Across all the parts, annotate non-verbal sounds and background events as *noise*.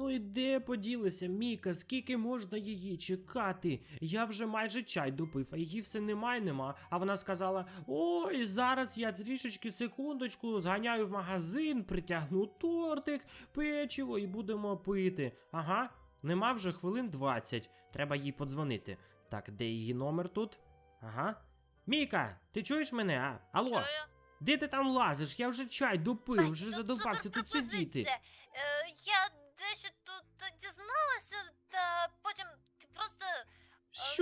Ну і де поділися, Міка, скільки можна її чекати? Я вже майже чай допив, а її все немає, нема. А вона сказала: ой, зараз я трішечки секундочку зганяю в магазин, притягну тортик, печиво і будемо пити. Ага, нема вже хвилин 20. Треба їй подзвонити. Так, де її номер тут? Ага. Міка, ти чуєш мене? А? Алло, Чую. де ти там лазиш? Я вже чай допив, вже Ну, задовбався тут сидіти. Е, я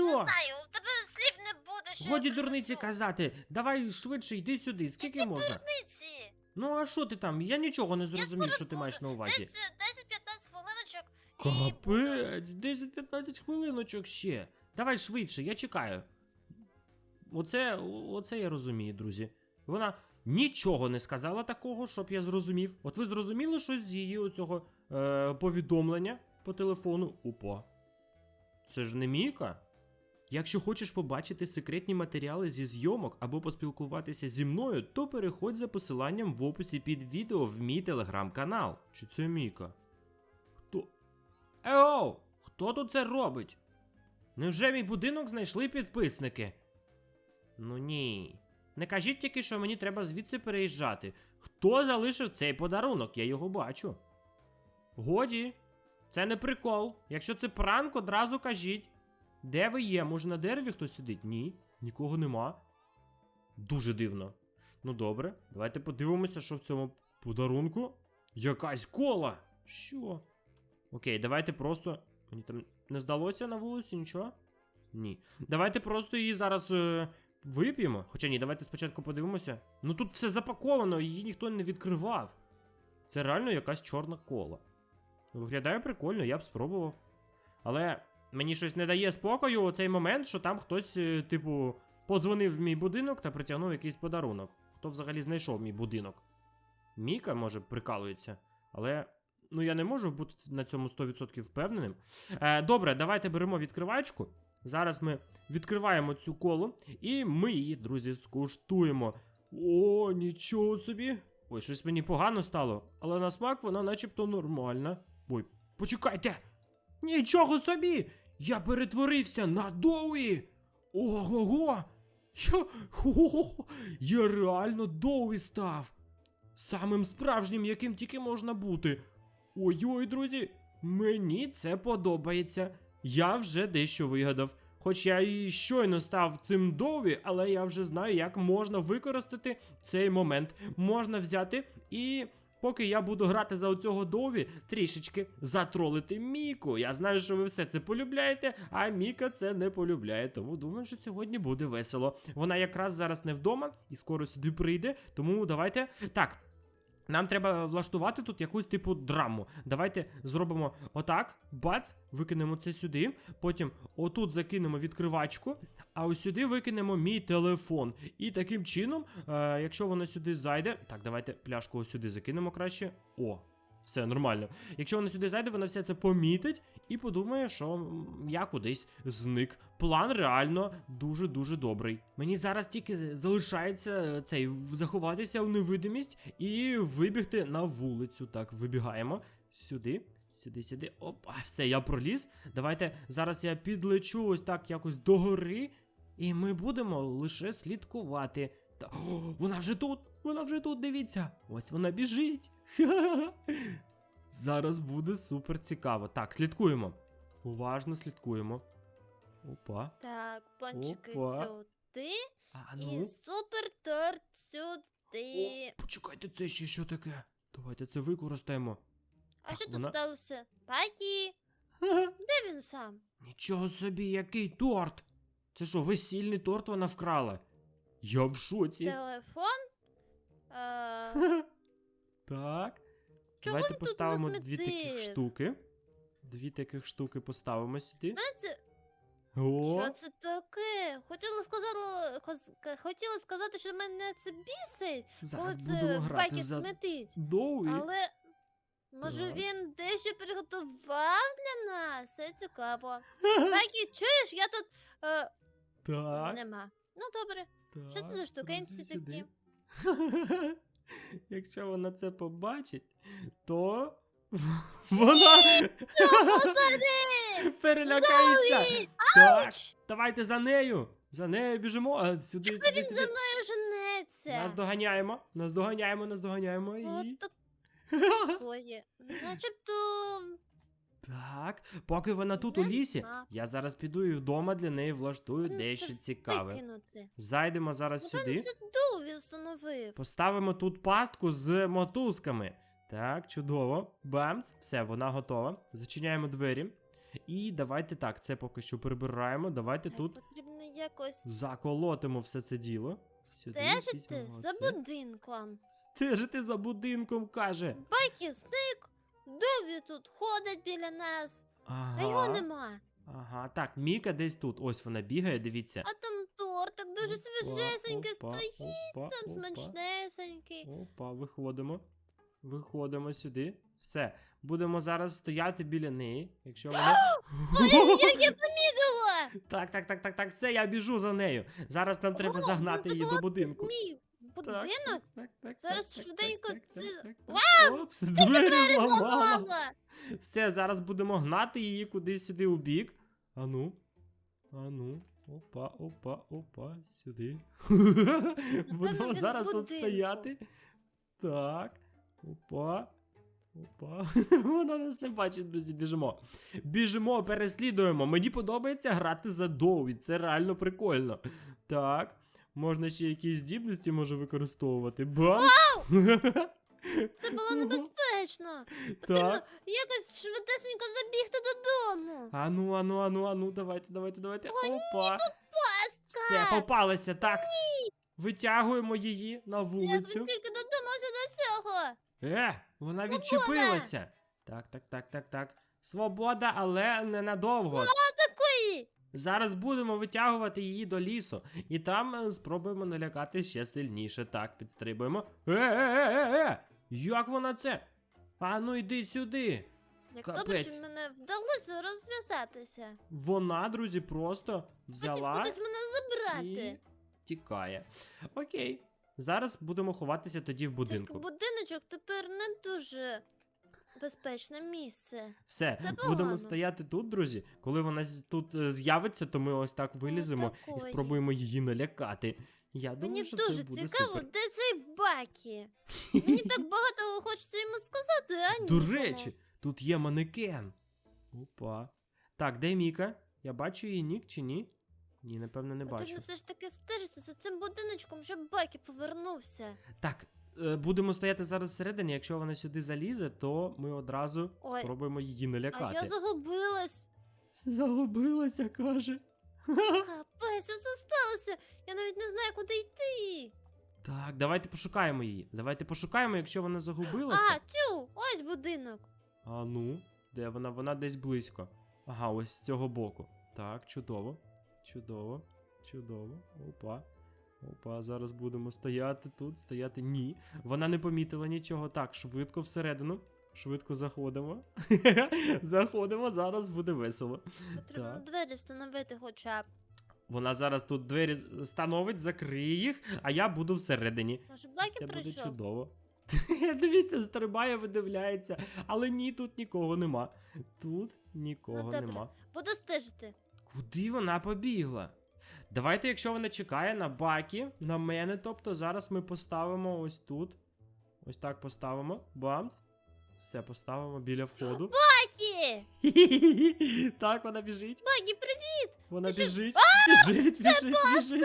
Що? не знаю, в тебе слів не буде. Що Годі я дурниці принесу. казати. Давай швидше йди сюди. Скільки можна? Дурниці. Ну а що ти там? Я нічого не зрозумів, скоро що ти маєш на увазі. е, 10-15 хвилиночок. і буду- Капець, 10-15 хвилиночок ще. Давай швидше, я чекаю. Оце, оце я розумію, друзі. Вона нічого не сказала такого, щоб я зрозумів. От ви зрозуміли щось з її оцього е, повідомлення по телефону? Опа. Це ж не Міка? Якщо хочеш побачити секретні матеріали зі зйомок або поспілкуватися зі мною, то переходь за посиланням в описі під відео в мій телеграм-канал. Чи це Міка? Хто? Еоу! Хто тут це робить? Невже мій будинок знайшли підписники? Ну ні. Не кажіть тільки, що мені треба звідси переїжджати. Хто залишив цей подарунок? Я його бачу. Годі, це не прикол. Якщо це пранк, одразу кажіть. Де ви є? Може на дереві хтось сидить? Ні, нікого нема. Дуже дивно. Ну добре, давайте подивимося, що в цьому подарунку. Якась кола. Що? Окей, давайте просто. Мені там не здалося на вулиці нічого? Ні. Давайте просто її зараз е, вип'ємо. Хоча ні, давайте спочатку подивимося. Ну тут все запаковано, її ніхто не відкривав. Це реально якась чорна кола. Виглядає прикольно, я б спробував. Але мені щось не дає спокою у цей момент, що там хтось, е, типу, подзвонив в мій будинок та притягнув якийсь подарунок. Хто взагалі знайшов мій будинок? Міка, може, прикалується, але ну я не можу бути на цьому 100% впевненим. Е, добре, давайте беремо відкривачку. Зараз ми відкриваємо цю колу, і ми її, друзі, скуштуємо. О, нічого собі. Ой, щось мені погано стало, але на смак вона начебто нормальна. Ой, почекайте! Нічого собі! Я перетворився на Доуї! Ого-го! Я, Ого-го! Я реально Доуї став! Самим справжнім, яким тільки можна бути. Ой-ой, друзі, мені це подобається. Я вже дещо вигадав. Хоч я і щойно став цим Доуї, але я вже знаю, як можна використати цей момент. Можна взяти і. Поки я буду грати за оцього Дові, трішечки затролити Міку. Я знаю, що ви все це полюбляєте, а Міка це не полюбляє. Тому думаю, що сьогодні буде весело. Вона якраз зараз не вдома і скоро сюди прийде. Тому давайте. Так. Нам треба влаштувати тут якусь типу драму. Давайте зробимо отак, бац, викинемо це сюди. Потім отут закинемо відкривачку, а ось сюди викинемо мій телефон. І таким чином, е, якщо воно сюди зайде. Так, давайте пляшку сюди закинемо краще. О, все нормально. Якщо воно сюди зайде, вона все це помітить і подумає, що я кудись зник. План реально дуже-дуже добрий. Мені зараз тільки залишається е, цей заховатися в невидимість і вибігти на вулицю. Так, вибігаємо сюди. Сюди, сюди. Опа, все, я проліз. Давайте зараз я підлечу ось так якось догори, і ми будемо лише слідкувати. Та, о, вона вже тут! Вона вже тут, дивіться! Ось вона біжить. Ха-ха-ха. *laughs* Зараз буде супер цікаво. Так, слідкуємо. Уважно слідкуємо. Опа. Так, пончики Опа. сюди А і ну. супер торт сюди. О, почекайте, це ще що таке? Давайте це використаємо. а так, що тут сталося? Ха-ха. *laughs* де він сам? Нічого собі, який торт! Це що, весільний торт вона вкрала? Я в шоці. Телефон? Е. *laughs* Так. Чого Давайте поставимо дві таких штуки. Дві таких штуки поставимо сюди. це О, Що це таке? Хотіла сказати, хос- хотіла сказати, що мене це бісить, зараз коли будемо це грати пакет за смітить. Доуї. Але може Так. він дещо приготував для нас? Це цікаво. *laughs* Пакі, чуєш, я тут е, Так. нема. Ну добре. Що це за штукенці друзі, такі? сюди. *laughs* Якщо вона це побачить, то Вона перелякається. Так, давайте за нею. За нею біжимо. А, Сюди, Він сюди, за мною женеться. Нас доганяємо, нас доганяємо, нас доганяємо. І... *laughs* Начебто. Так, поки вона тут у лісі, я зараз піду і вдома для неї влаштую дещо цікаве. Зайдемо зараз сюди. Встановив. Поставимо тут пастку з мотузками. Так, чудово. Бамс, все, вона готова. Зачиняємо двері. І давайте так, це поки що прибираємо. Давайте тут Потрібно якось заколотимо все це діло. Сюди стежити за будинком. Стежити за будинком, каже. Байки зник. Дові тут ходить біля нас, а його нема. Ага, так, Міка десь тут. Ось вона бігає, дивіться. А там тортик дуже свіжесенький опа, стоїть, опа, там опа. смачнесенький. Опа, виходимо. Виходимо сюди. Все. Будемо зараз стояти біля неї. Якщо вона. *gasps* Як я *laughs* помітила! Так, так, так, так, так. Все, я біжу за нею. Зараз нам треба О, загнати ну, її до так, будинку. Мій будинок Так, так, так, Зараз так, швиденько так, так, це- так, так. Опс, двері зламала. зламала. Все, зараз будемо гнати її кудись сюди у бік. Ану. Ану. Опа, опа, опа, сюди. Будемо зараз тут стояти. Так. Опа. Опа. *laughs* Вона нас не бачить, друзі, біжимо. Біжимо, переслідуємо. Мені подобається грати за Доуі. Це реально прикольно. Так. Можна ще якісь здібності може використовувати. Бам! *laughs* Це було небезпечно. Потрібно Так. якось швидесенько забігти додому. Ану, ану, ану, ану, давайте, давайте, давайте. О, ні, Опа. Все, попалася, так. Витягуємо її на вулицю. тільки додумався до цього. Е, вона відчепилася. Так, так, так, так, так. Свобода, але ненадовго. Зараз будемо витягувати її до лісу. І там е, спробуємо налякати ще сильніше. Так, підстрибуємо. Е, е, е, е, е! Як вона це? А ну йди сюди. Як добре, що мене вдалося розв'язатися. Вона, друзі, просто Хотів взяла. кудись мене забрати. і тікає. Окей. Зараз будемо ховатися тоді в Тільки будинку. будиночок тепер не дуже безпечне місце. Все, Це будемо погано. стояти тут, друзі. Коли вона з- тут е, з'явиться, то ми ось так виліземо і такої. спробуємо її налякати. Я думаю, Мені що дуже це буде цікаво, супер. де цей Бакі. *laughs* Мені так багато хочеться йому сказати, а ні. До речі, тут є манекен. Опа. Так, де Міка? Я бачу її нік чи ні? Ні, напевно, не бачу. Потрібно все ж таки стежити за цим будиночком, щоб Бакі повернувся. Так, будемо стояти зараз всередині. Якщо вона сюди залізе, то ми одразу Ой. спробуємо її А налякати. я загубилась. Загубилася, каже. Капець, що це сталося? Я навіть не знаю, куди йти. Так, давайте пошукаємо її. Давайте пошукаємо, якщо вона загубилася. А, тю, ось будинок. А ну, де вона? Вона десь близько. Ага, ось з цього боку. Так, чудово. Чудово. Чудово. Опа. Опа, зараз будемо стояти тут, стояти. Ні. Вона не помітила нічого. Так, швидко всередину. Швидко заходимо. *laughs* заходимо, зараз буде весело. Потрібно Так. двері встановити хоча б. Вона зараз тут двері становить, закриє їх, а я буду всередині. Може, Все буде чудово. *laughs* Дивіться, стрибає, видивляється. Але ні, тут нікого нема. Тут нікого Ну, добре. нема. Буду стежити. Куди вона побігла? Давайте, якщо вона чекає на бакі, на мене, тобто зараз ми поставимо ось тут. Ось так поставимо. Бамс. Все поставимо біля входу. *gasps* Бакі! *laughs* Так, вона біжить. Бакі, привіт! Вона Ти що? біжить. Біжить, біжить, біжить.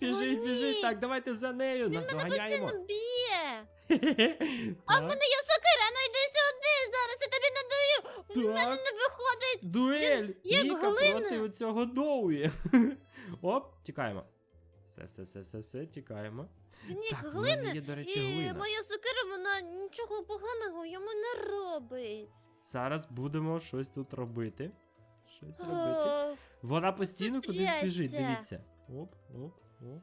Біжить, О, біжить. Так, давайте за нею. Він Нас мене доганяємо. постійно б'є! *laughs* А Так. в мене є сокира, ну йди сюди, зараз я тобі надаю! У мене Так. не виходить! Дуель! як глина. проти цього Доуї. *laughs* Оп, тікаємо. Все, все, все, все, все, тікаємо. Він як Так, в мене глина, є, до речі, і глина. моя сокира, вона нічого поганого йому не робить. Зараз будемо щось тут робити. Щось робити. Ох, Вона постійно кудись трясся. біжить, дивіться. Оп, оп, оп. оп.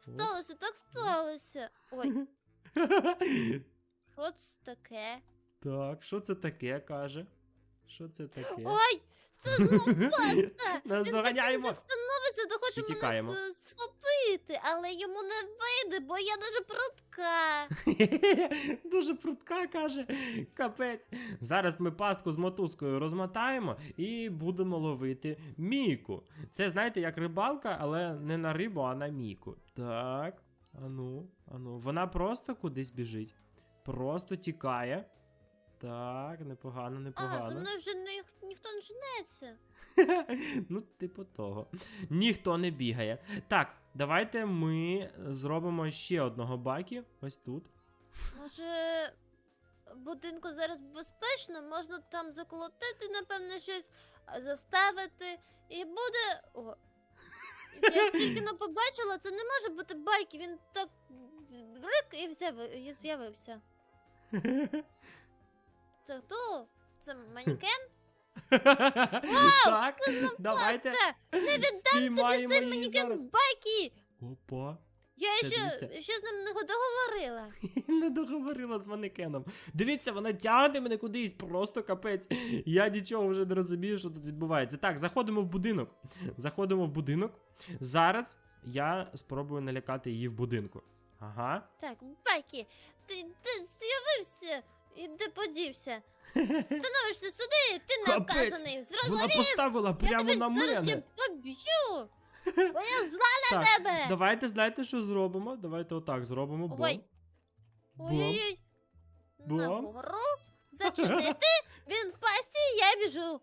сталося, так сталося. Ой, *laughs* що це таке? Так, що це таке, каже? Що це таке? Ой, це ну *laughs* паста! Нас доганяємо. становиться, то хоче І тікаємо. мене е, схопити. але йому не вийде, бо я дуже прутка. *laughs* Дуже прутка каже. Капець. Зараз ми пастку з мотузкою розмотаємо і будемо ловити мійку. Це знаєте, як рибалка, але не на рибу, а на мійку. Так. Ану, ану. Вона просто кудись біжить. Просто тікає. Так, непогано, А, за непогано. мною вже ні, ніхто не женеться. *laughs* ну, типу того. Ніхто не бігає. Так, давайте ми зробимо ще одного бакі. Ось тут. Може, будинку зараз безпечно, можна там заколотити, напевно, щось, заставити, і буде. О. Я *laughs* тільки не побачила, це не може бути байки, він так рик і з'явився. *laughs* Це хто? Це манекен? *laughs* так, давайте не віддам спіймаємо цей манекен зараз. байки! Опа. Я Все, ще, ще з ним не договорила. *laughs* Не договорила з манекеном. Дивіться, вона тягне мене кудись, просто капець. Я нічого вже не розумію, що тут відбувається. Так, заходимо в будинок. Заходимо в будинок. Зараз я спробую налякати її в будинку. Ага. Так, Бакі, ти, ти з'явився і де подівся? *laughs* Становишся сюди, ти Капець, вказаний. Вона Зрозумів? поставила Я прямо тебе мене. зараз мене. ще поб'ю. *laughs* Бо я зла на Так, тебе. Давайте знаєте, що зробимо? Давайте отак зробимо. Бом. Ой. Ой-ой-ой. Бом. Нагору. Зачинити. Він в пасті, я біжу.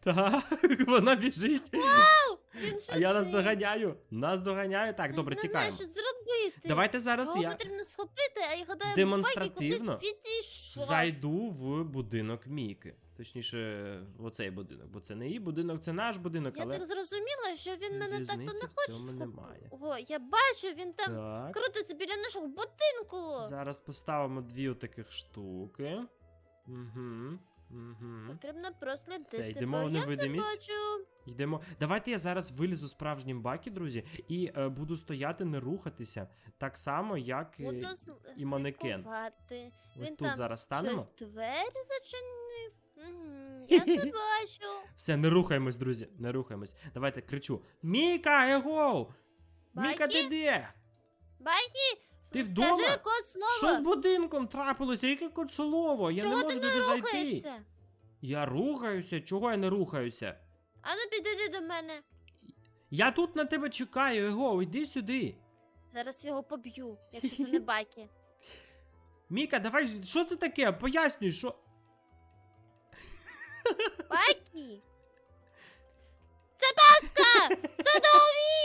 Так, *laughs* вона біжить. Він А я нас швидкий. доганяю. Нас доганяю. Так, добре, не тікаємо. що зробити. Давайте зараз Його я потрібно схопити, а я гадаю, демонстративно Бакі кудись відійшов. зайду в будинок Міки. Точніше, в оцей будинок, бо це не її будинок, це наш будинок, Я але. так зрозуміла, що він мене так то різниці не в хоче цьому немає. О, я бачу, він там Так. крутиться біля нашого будинку. Зараз поставимо дві таких штуки. Угу. Угу. Потрібно прослідити, Все, йдемо бо в я все бачу. Йдемо. Давайте я зараз вилізу справжнім бакі, друзі, і е, буду стояти, не рухатися. Так само, як е, Буду см- і манекен. слідкувати. ось він тут там зараз станемо. Щось двері зачинив. Угу, я *laughs* це бачу. Все, не рухаємось, друзі, не рухаємось. Давайте кричу: Міка, его! Міка, ти де? Бакі, Ти скажи вдома? код Що з будинком трапилося? Яке коцелово? Я Чого не ти можу не туди зайти. рухаєшся? Я рухаюся? Чого я не рухаюся? Ану підійди до мене. Я тут на тебе чекаю, Его, йди сюди. Зараз його поб'ю, якщо це не *laughs* бакі. Міка, давай, що це таке? Пояснюй, що. Бакі! *laughs* Це паска! Це *laughs* нові!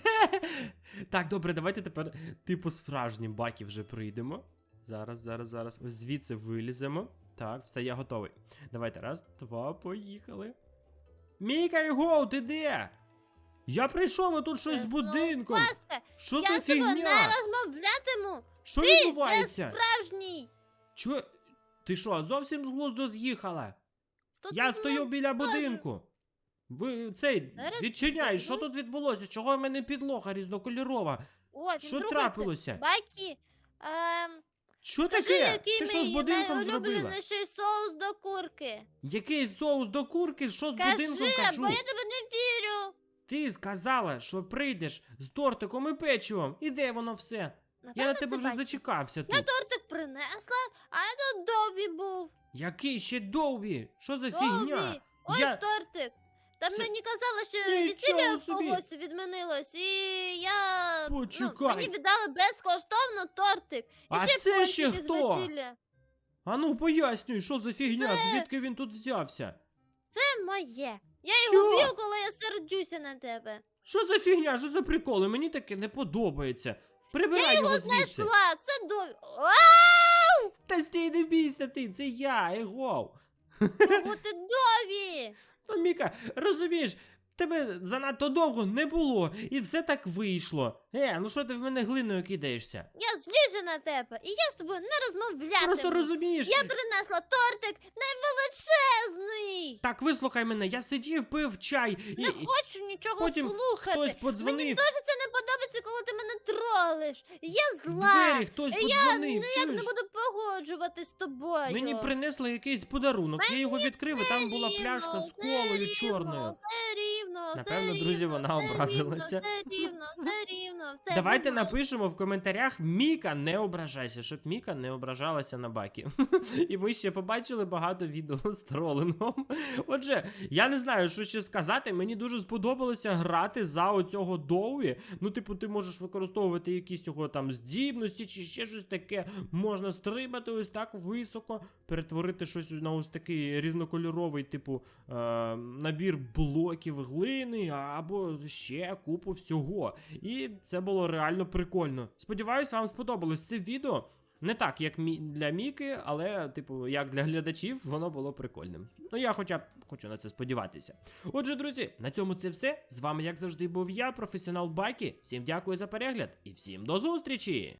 *laughs* Так, добре, давайте тепер типу справжнім бакі вже прийдемо. Зараз, зараз, зараз. Ось звідси виліземо. Так, все, я готовий. Давайте, раз, два, поїхали. Міка його, ти де? Я прийшов, а тут щось з Це будинком. Що Я за з тобою не розмовлятиму! Що Ти відбувається? Справжній! Чо? Ти що, зовсім з глузду з'їхала? Я стою біля будинку. Ви цей Зараз відчиняй, що тут відбулося? Чого в мене підлога різнокольорова? О, Що трапилося? Бакі, ем, Що скажи, таке? який Ти що з мій будинком зробила? найулюбленіший соус до курки? Який соус до курки? Що з Кажи, будинком кажу? бо я тебе не вірю. Ти сказала, що прийдеш з тортиком і печивом. І де воно все? Я Напевно, на це тебе вже Бакі. зачекався Я тут. тортик принесла, а я тут Довбі був. Який ще довбі? Що за Довбі. фігня? Ось Я- тортик. Там Це- мені казали, що Нічого весілля собі. когось відмінилось, і я ну, Почекай. мені віддали безкоштовно тортик. І А ще це пончики ще з хто? весілля. Ану, пояснюй, що за фігня? Це- Звідки він тут взявся? Це моє. Я Що? його б'ю, коли я сердюся на тебе. Що за фігня? Що за приколи? Мені таке не подобається. Прибирай його звідси. Знайшла, це Довбі. О, Та стій, не бійся ти, це я, Егов. кого ти Довбі? Ну, Міка, розумієш, тебе занадто довго не було, і все так вийшло. Е, ну що ти в мене глиною кидаєшся? Я злюся на тебе, і я з тобою не розмовлятиму. Просто розумієш. Я принесла тортик найвеличезний. Так, вислухай мене, я сидів, пив чай, і Не хочу нічого потім слухати. хтось Мені подзвонив. дуже це не подобається, коли ти мене тролиш. Я В зла. двері хтось Я подзвонив. ніяк не чуєш? буду погоджуватись з тобою. Мені принесли якийсь подарунок, я його відкрив, і там була пляшка з колою чорною. Все рівно, Напевно, все друзі, рівно, вона все образилася. Рівно, все рівно, все рівно, *laughs* все Давайте буває. напишемо в коментарях Міка, не ображайся, щоб Міка не ображалася на бакі. *laughs* І ми ще побачили багато відео з тролингом. *laughs* Отже, я не знаю, що ще сказати. Мені дуже сподобалося грати за оцього Доуї. Ну, типу, ти можеш використовувати якісь його там здібності чи ще щось таке. Можна стрибати ось так високо, перетворити щось на ось такий різнокольоровий, типу, е, набір блоків глини або ще купу всього. І це було реально прикольно. Сподіваюсь, вам сподобалось це відео. Не так, як для Міки, але, типу, як для глядачів, воно було прикольним. Ну, я хоча б хочу на це сподіватися. Отже, друзі, на цьому це все. З вами, як завжди, був я, професіонал Бакі. Всім дякую за перегляд і всім до зустрічі!